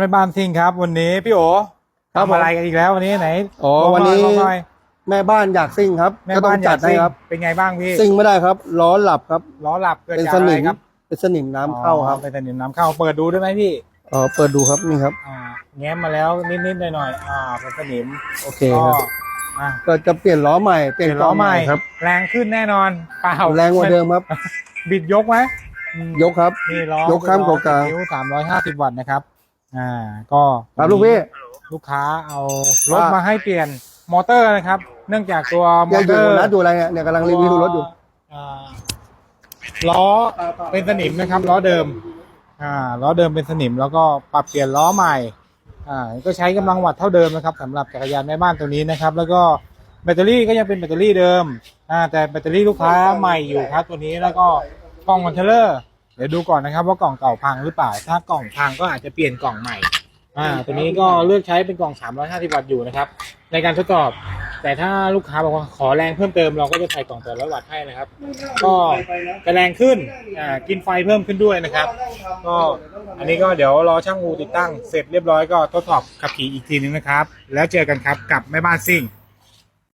แม่บ้านซิ่งครับ วันนี้พี่โอครับทำอะไรกันอีกแล้ววันนี้ไหนอ๋อบอกหวันยนี้บอกหอยแม่บ้านอยากซิ่งครับแม่ก็ต้บ้าอนงอยาจักดให้ซิ่งครับเป็นไงบ้างพี่ซิ่งไม่ได้ครับล้อหลับครับล้อหลับเกิดเป็นจากสอะไรนิมครับเป็นสนิมน้ำเข้าครับอ๋อเป็นสนิมน้ำเข้า เปิดดูได้ไหมพี่อ๋อเปิดดูครับนี่ครับอ่าแง้มมาแล้วนิดๆหน่อยๆอ่าเป็นสนิมโอเคก็ครับอะก็จะเปลี่ยนล้อใหม่เปเปลี่ลี่ยยนนล้อใหม่ครับ แรงขึ้นแน่นอนเปล่าแรงกว่าเดิมครับ บิดยกไหมอืมยกครับนี่ล้อยกข้ามเกาะกลางนิ้วสามร้อยห้าสิบวัตต์นะครับ อ่าก็ครับลูกพี่ ลูกค้าเอารถว่ามาให้เปลี่ยนมอเตอร์นะครับ เนื่องจากตัวมยัองอเตอยู่ร์นะดูอะไรเนี่ยเนี่ยกำลังรีวิวรถอยู่ อ่าล้อเป็นสนิมนะครับล้อเดิม อ่าล้อเดิมเป็นสนิมแล้วก็ปรับเปลี่ยนล้อใหม่ อ่า ก็ใช้กำลังวัตต์เท่าเดิมนะครับสำหรับจักรยานแม่บ้านตัวนี้นะครับ แล้วก็แบตเตอรี่ก็ยังเป็นแบตเตอรี่เดิม อ่า แต่แบตเตอรี่ลูกค้าใหม่อยู่ครับตัวนี้แล้วก็กล่องคอนเทนเนอร์ เดี๋ยวดูก่อนนะครับว่ากล่องเก่าพังหรือเปล่า ถ้ากล่องพังก็อาจจะเปลี่ยนกล่องใหม่ อ่า ตัวนี้ก็เลือกใช้เป็นกล่อง 350 วัตต์อยู่นะครับ ในการทดสอบ แต่ถ้าลูกค้าบอกว่าขอแรงเพิ่มเติมเราก็จะใส่กล่องแต่ละวัตต์ให้นะครับ ก็จะแรงขึ้น อ่า กินไฟเพิ่มขึ้นด้วยนะครับ ก็อันนี้ก็เดี๋ยวรอช่างอูติดตั้ง เสร็จเรียบร้อยก็ทดสอบขับขี่อีกทีนึงนะครับ แล้วเจอกันครับกับแม่บ้านซิ่ง